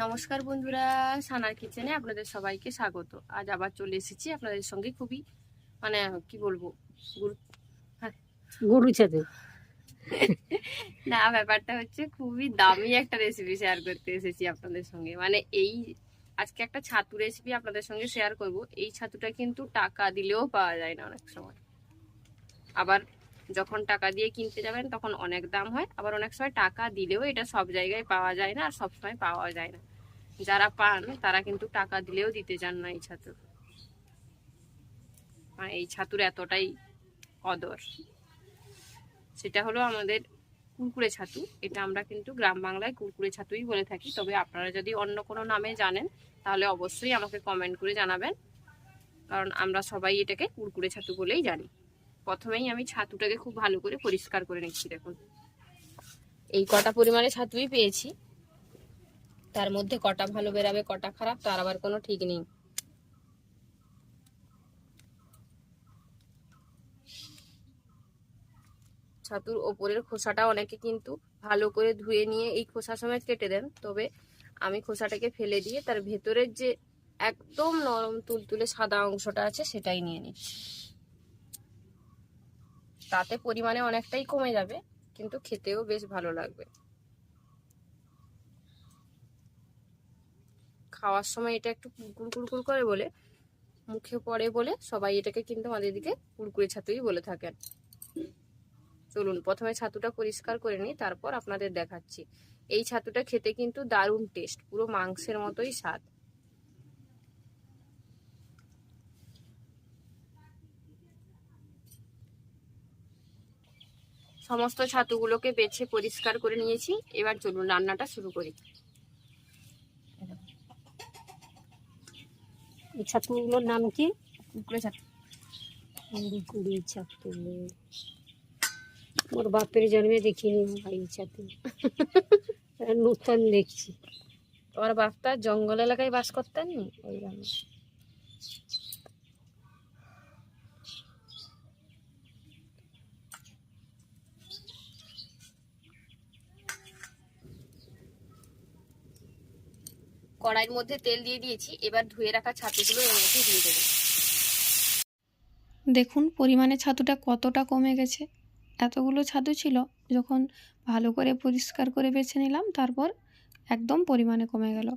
নমস্কার বন্ধুরা সানার কিচেনে আপনাদের সবাইকে স্বাগত। আজ আবার চলে এসেছি আপনাদের সঙ্গে খুবই মানে কি বলব গুরু- গরু ছাদে। না ব্যাপারটা হচ্ছে খুবই দামি একটা রেসিপি শেয়ার করতে এসেছি আপনাদের সঙ্গে। মানে এই আজকে একটা ছাতু রেসিপি আপনাদের সঙ্গে শেয়ার করব। এই ছাতুটা কিন্তু টাকা দিলেও পাওয়া যায় না অনেক সময়। আবার যখন টাকা দিয়ে কিনতে যাবেন তখন অনেক দাম হয়। আবার অনেক সময় টাকা দিলেও এটা সব জায়গায় পাওয়া যায় না আর সব সময় পাওয়া যায় না। যারা পান, তারা কিন্তু টাকা দিলেও দিতে চান না এই ছাতু। মানে এই ছাতুর এতটাই কদর সেটা হলো আমাদের কুরকুরে ছাতু। এটা আমরা কিন্তু গ্রাম বাংলায় কুরকুরে ছাতুই বলে থাকি। তবে আপনারা যদি অন্য কোনো নামে জানেন, তাহলে অবশ্যই আমাকে কমেন্ট করে জানাবেন। কারণ আমরা সবাই এটাকে কুরকুরে ছাতু বলেই জানি। প্রথমেই আমি ছাতুটাকে খুব ভালো করে পরিষ্কার করে নিচ্ছি, দেখুন। এই কটা পরিমাণে ছাতুই পেয়েছি। তার মধ্যে কটা ভালো বেরাবে, কটা খারাপ, তার আবার কোনো ঠিক নেই। ছাতুর ওপরের খোসাটা অনেকে কিন্তু ভালো করে ধুয়ে নিয়ে এই খোসা সময় কেটে দেন। তবে আমি খোসাটাকে ফেলে দিয়ে তার ভেতরের যে একদম নরম তুলতুলে সাদা অংশটা আছে, সেটাই নিয়ে নিচ্ছি তাতে পরিমাণে অনেকটাই কমে যাবে, কিন্তু খেতেও বেশ ভালো লাগবে। খাওয়ার সময় এটা একটু কুরকুর কুরকুর করে বলে, মুখে পড়ে বলে সবাই এটাকে কিন্তু আমাদের দিকে কুরকুরে ছাতুই বলে থাকেন। চলুন, প্রথমে ছাতুটা পরিষ্কার করে নিই, তারপর আপনাদের দেখাচ্ছি। এই ছাতুটা খেতে কিন্তু দারুণ টেস্ট পুরো মাংসের মতোই স্বাদ। সমস্ত ছাতুগুলোকে বেছে পরিষ্কার করে নিয়েছি, এবার চলুন রান্নাটা শুরু করি। এই ছাতনিগুলোর নাম কি? কুকুরে ছাতু কুড়ি ছাতু মোর বাপের জন্মে দেখিনি এই ছাতনি নূতন দেখছি। তোমার বাপটা জঙ্গল এলাকায় বাস করতেন ওই জন্য কড়াইয়ের মধ্যে তেল দিয়ে দিয়েছি, এবার ধুয়ে রাখা ছাতুগুলো এর মধ্যে দিয়ে দেবো। দেখুন, পরিমাণে ছাতুটা কতটা কমে গেছে। এতগুলো ছাতু ছিল, যখন ভালো করে পরিষ্কার করে বেছে নিলাম, তারপর একদম পরিমাণে কমে গেল।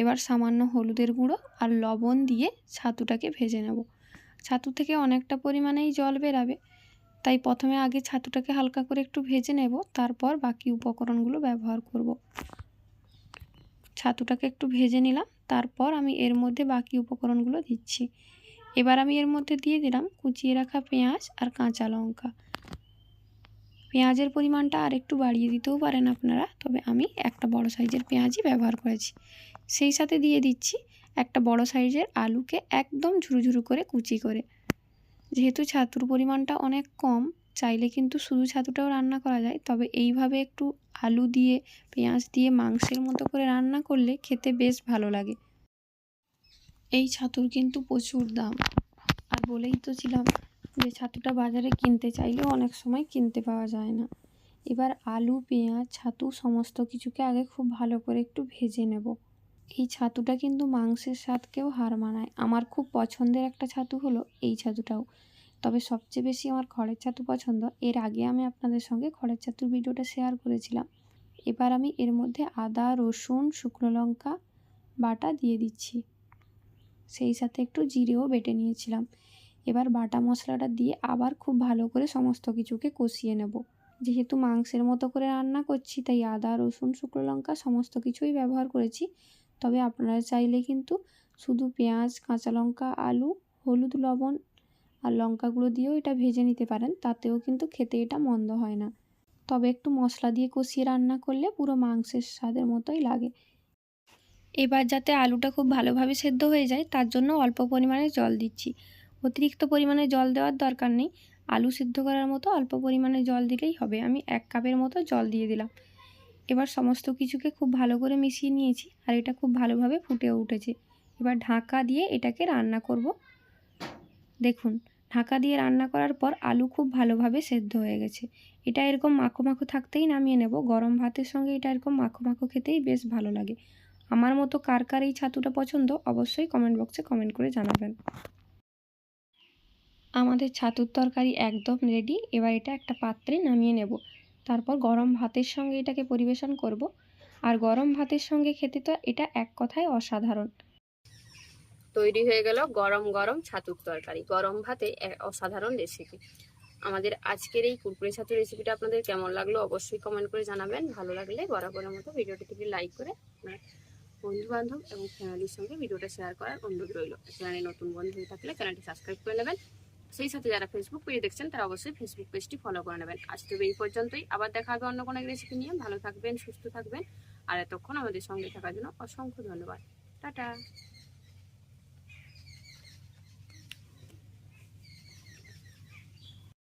এবার সামান্য হলুদের গুঁড়ো আর লবণ দিয়ে ছাতুটাকে ভেজে নেব। ছাতু থেকে অনেকটা পরিমাণেই জল বেরাবে, তাই প্রথমে আগে ছাতুটাকে হালকা করে একটু ভেজে নেব, তারপর বাকি উপকরণগুলো ব্যবহার করব। ছাতুটাকে একটু ভেজে নিলাম, তারপর আমি এর মধ্যে বাকি উপকরণগুলো দিচ্ছি। এবার আমি এর মধ্যে দিয়ে দিলাম কুচিয়ে রাখা পেঁয়াজ আর কাঁচা লঙ্কা। পেঁয়াজের পরিমাণটা আর একটু বাড়িয়ে দিতেও পারেন আপনারা, তবে আমি একটা বড় সাইজের পেঁয়াজই ব্যবহার করেছি। সেই সাথে দিয়ে দিচ্ছি একটা বড় সাইজের আলুকে একদম ঝুরু ঝুরু করে কুচি করে। যেহেতু ছাতুর পরিমাণটা অনেক কম চাইলে কিন্তু শুধু ছাতুটাও রান্না করা যায়। তবে এইভাবে একটু আলু দিয়ে, পেঁয়াজ দিয়ে মাংসের মতো করে রান্না করলে খেতে বেশ ভালো লাগে। এই ছাতুর কিন্তু প্রচুর দাম। আর বলেই তো ছিলাম যে ছাতুটা বাজারে কিনতে চাইলেও অনেক সময় কিনতে পাওয়া যায় না। এবার আলু, পেঁয়াজ, ছাতু সমস্ত কিছুকে আগে খুব ভালো করে একটু ভেজে নেব। এই ছাতুটা কিন্তু মাংসের স্বাদকেও হার মানায়। আমার খুব পছন্দের একটা ছাতু হলো এই ছাতুটাও। তবে সবচেয়ে বেশি আমার খড়ের ছাতু পছন্দ। এর আগে আমি আপনাদের সঙ্গে খড়ের ছাতুর ভিডিওটা শেয়ার করেছিলাম। এবার আমি এর মধ্যে আদা, রসুন, শুকনো লঙ্কা বাটা দিয়ে দিচ্ছি। সেই সাথে একটু জিরেও বেটে নিয়েছিলাম। এবার বাটা মশলাটা দিয়ে আবার খুব ভালো করে সমস্ত কিছুকে কষিয়ে নেব। যেহেতু মাংসের মতো করে রান্না করছি, তাই আদা, রসুন, শুকনো লঙ্কা সমস্ত কিছুই ব্যবহার করেছি। তবে আপনারা চাইলে কিন্তু শুধু পেঁয়াজ, কাঁচা লঙ্কা, আলু, হলুদ, লবণ আর লঙ্কাগুলো দিয়েও এটা ভেজে নিতে পারেন, তাতেও কিন্তু খেতে এটা মন্দ হয় না। তবে একটু মশলা দিয়ে কষিয়ে রান্না করলে পুরো মাংসের স্বাদের মতোই লাগে। এবার যাতে আলুটা খুব ভালোভাবে সেদ্ধ হয়ে যায়, তার জন্য অল্প পরিমাণে জল দিচ্ছি। অতিরিক্ত পরিমাণে জল দেওয়ার দরকার নেই। আলু সিদ্ধ করার মতো অল্প পরিমাণে জল দিলেই হবে। আমি এক কাপের মতো জল দিয়ে দিলাম। এবার সমস্ত কিছুকে খুব ভালো করে মিশিয়ে নিয়েছি আর এটা খুব ভালোভাবে ফুটে উঠেছে। এবার ঢাকা দিয়ে এটাকে রান্না করব। দেখুন ঢাকা দিয়ে রান্না করার পর আলু খুব ভালোভাবে সেদ্ধ হয়ে গেছে। এটা এরকম মাখো মাখো থাকতেই নামিয়ে নেব। গরম ভাতের সঙ্গে এটা এরকম মাখো মাখো খেতেই বেশ ভালো লাগে। আমার মতো কার কার এই ছাতুটা পছন্দ অবশ্যই কমেন্ট বক্সে কমেন্ট করে জানাবেন। আমাদের ছাতুর তরকারি একদম রেডি। এবার এটা একটা পাত্রে নামিয়ে নেব। তারপর গরম ভাতের সঙ্গে এটাকে পরিবেশন করব। আর গরম ভাতের সঙ্গে খেতে তো এটা এক কথায় অসাধারণ। তৈরি হয়ে গেল গরম গরম ছাতুর তরকারি। গরম ভাতে অসাধারণ রেসিপি আমাদের আজকের এই কুরকুরে ছাতু রেসিপিটা আপনাদের কেমন লাগল অবশ্যই কমেন্ট করে জানাবেন। ভালো লাগলে বরাবরের মতো ভিডিওটি থেকে লাইক করে আপনার বন্ধু বান্ধব এবং ফ্যামিলির সঙ্গে ভিডিওটা শেয়ার করার অনুরোধ রইল। চ্যানেলে নতুন বন্ধু হয়ে থাকলে চ্যানেলটি সাবস্ক্রাইব করে নেবেন। সেই সাথে যারা ফেসবুক পেজে দেখছেন, তারা অবশ্যই ফেসবুক পেজটি ফলো করে নেবেন। আজ তবে এই পর্যন্তই। আবার দেখা হবে অন্য কোনো রেসিপি নিয়ে। ভালো থাকবেন, সুস্থ থাকবেন। আর এতক্ষণ আমাদের সঙ্গে থাকার জন্য অসংখ্য ধন্যবাদ। টাটা।